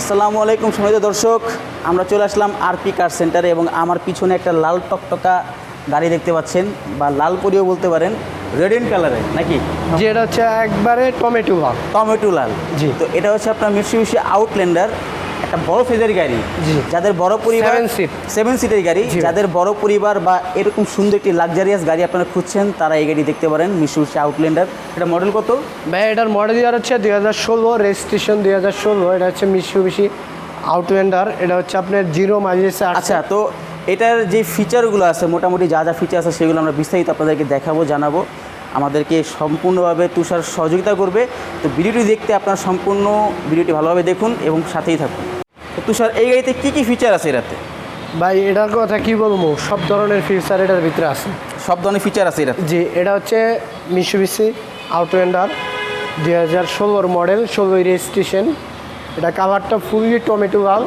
আসসালামু আলাইকুম সমিত দর্শক আমরা চলে আসলাম আরপি কার সেন্টারে এবং আমার পিছনে একটা লাল টকটকা গাড়ি দেখতে পাচ্ছেন বা লাল পরিও বলতে পারেন রেড এন্ড কালারে নাকি? যেটা হচ্ছে একবারে টমেটো লাল। টমেটো লাল। জি। তো এটা হচ্ছে আপনার মিটসুবিশি আউটল্যান্ডার একটা বড় ফেজের গাড়ি যাদের বড় পরিবার। সেভেন সিটের গাড়ি যাদের বড় পরিবার বা এরকম সুন্দর একটি লাক্সারিয়াস গাড়ি আপনারা খুঁজছেন তারা এই গাড়ি দেখতে পারেন মিটসুবিশি আউটল্যান্ডার। এটা মডেল কত? ভাই এটার মডেল ইয়ার হচ্ছে দুই হাজার ষোলো রেজিস্ট্রেশন দুই হাজার ষোলো এটা হচ্ছে মিশুবিশি আউটল্যান্ডার এটা হচ্ছে আপনার জিরো মাইলেজে আচ্ছা তো এটার যে ফিচারগুলো আছে মোটামুটি যা যা ফিচার আছে সেগুলো আমরা বিস্তারিত আপনাদেরকে দেখাবো জানাব। আমাদেরকে সম্পূর্ণভাবে তুষার সহযোগিতা করবে। তো ভিডিওটি দেখতে আপনার সম্পূর্ণ ভিডিওটি ভালোভাবে দেখুন এবং সাথেই থাকুন। তো তুষার এই গাড়িতে কী কী ফিচার আছে এটাতে ভাই এটার কথা কি বলব? সব ধরনের ফিচার এটার ভিতরে আছে। সব ধরনের ফিচার আছে এটাতে জি এটা হচ্ছে মিশুবিশি আউটল্যান্ডার দুই হাজার ষোলোর মডেল ষোলোই রেজিস্ট্রেশন এটা কাভারটা ফুললি টমেটো ভালো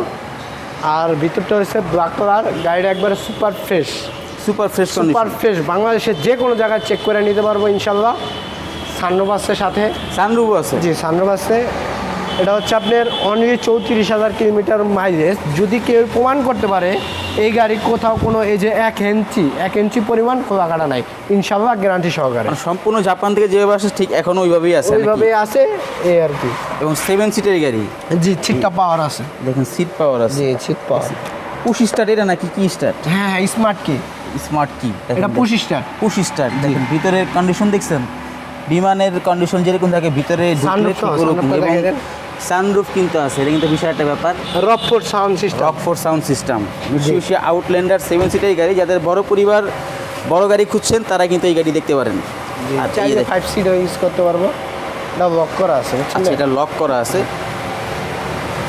আর ভিতরটা হচ্ছে ব্ল্যাক কালার গাড়িটা একবারে super fresh super fresh super fresh বাংলাদেশের যে কোনো জায়গায় চেক করে নিতে পারব ইনশাল্লাহ। সানরোবাসের সাথে। সানরুফ আছে? জি সানরোবাসে এটা হচ্ছে আপনার অনলি চৌত্রিশ হাজার কিলোমিটার মাইলেজ যদি কেউ প্রমাণ করতে পারে এই গাড়ি কোথাও কোনো এই যে এক ইঞ্চি এক ইঞ্চি পরিমাণ খোলা কাটা নাই। ইনশাল্লাহ গ্যারান্টি সহকারে। মানে সম্পূর্ণ জাপান থেকে যেভাবে আসে ঠিক এখনও ওইভাবেই আছে ওইভাবেই ওইভাবে আছে এই আর কি। এবং সেভেন সিটের গাড়ি? জি ছিটটা পাওয়ার আছে। দেখুন সিট পাওয়ার আছে। জি ছিট পাওয়ার পুশ স্টার্ট এটা নাকি কি স্টার্ট হ্যাঁ হ্যাঁ স্মার্ট কি স্মার্ট কি? এটা পুশ স্টার পুশ স্টার্ট দেখেন ভিতরের কন্ডিশন দেখছেন? বিমানের কন্ডিশন যেরকম থাকে ভিতরে। সানরুফ কিন্তু আছে এটা কিন্তু বিশাল একটা ব্যাপার। Rockford sound system Rockford sound system মিশিউশি Outlander seven সিটের গাড়ি যাদের বড় পরিবার বড় গাড়ি খুঁজছেন তারা কিন্তু এই গাড়ি দেখতে পারেন। আচ্ছা এই চাইলে ফাইভ সিটও ইউজ করতে পারব। এটা লক করা আছে আচ্ছা এটা লক করা আছে।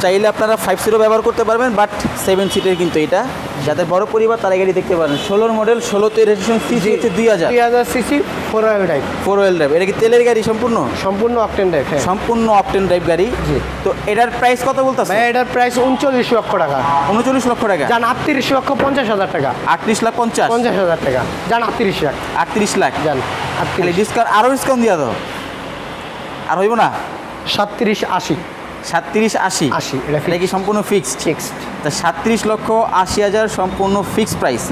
চাইলে আপনারা ফাইভ সিটও ব্যবহার করতে পারবেন বাট সেভেন সিটের কিন্তু এটা। যাদের বড় পরিবার তারা গাড়ি দেখতে পারেন। ষোলোর মডেল ষোলোতে রেজিস্ট্রেশন ফিস হচ্ছে দুই হাজার। দুই হাজার CC four wheel drive four wheel drive এটা কি তেলের গাড়ি সম্পূর্ণ? সম্পূর্ণ অকটেন ড্রাইভ হ্যাঁ। সম্পূর্ণ অপটেন ড্রাইভ গাড়ি। জি। তো এটার প্রাইস কত বলতেছে ভাই এটার প্রাইস উনচল্লিশ লক্ষ টাকা। উনচল্লিশ লক্ষ টাকা। যান আটত্রিশ লক্ষ পঞ্চাশ হাজার টাকা। আটত্রিশ লাখ পঞ্চাশ। পঞ্চাশ হাজার টাকা। যান আটত্রিশ লাখ। আটত্রিশ লাখ। যান আটত্রিশ। ডিসকাউন্ট আরও ডিসকাউন্ট দিয়ে দাও। আর হইব না? সাতত্রিশ আশি। সাতত্রিশ আশি। আশি, এটা কি সম্পূর্ণ ফিক্সড ফিক্সড তা সাতত্রিশ লক্ষ আশি হাজার সম্পূর্ণ ফিক্সড প্রাইস।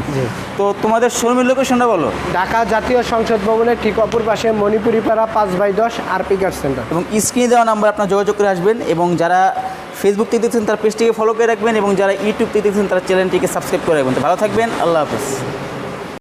তো তোমাদের শোরুমের লোকেশনটা বলো। ঢাকা জাতীয় সংসদ ভবনের ঠিক অপর পাশে মণিপুরি পাড়া পাঁচ বাই দশ আরপি কার সেন্টার। এবং স্ক্রিনে দেওয়া নাম্বার আপনার যোগাযোগ করে আসবেন এবং যারা ফেসবুক থেকে দেখছেন তার পেজটিকে ফলো করে রাখবেন এবং যারা ইউটিউব থেকে দেখছেন তার চ্যানেলটিকে সাবস্ক্রাইব করে রাখবেন। তো ভালো থাকবেন আল্লাহ হাফেজ।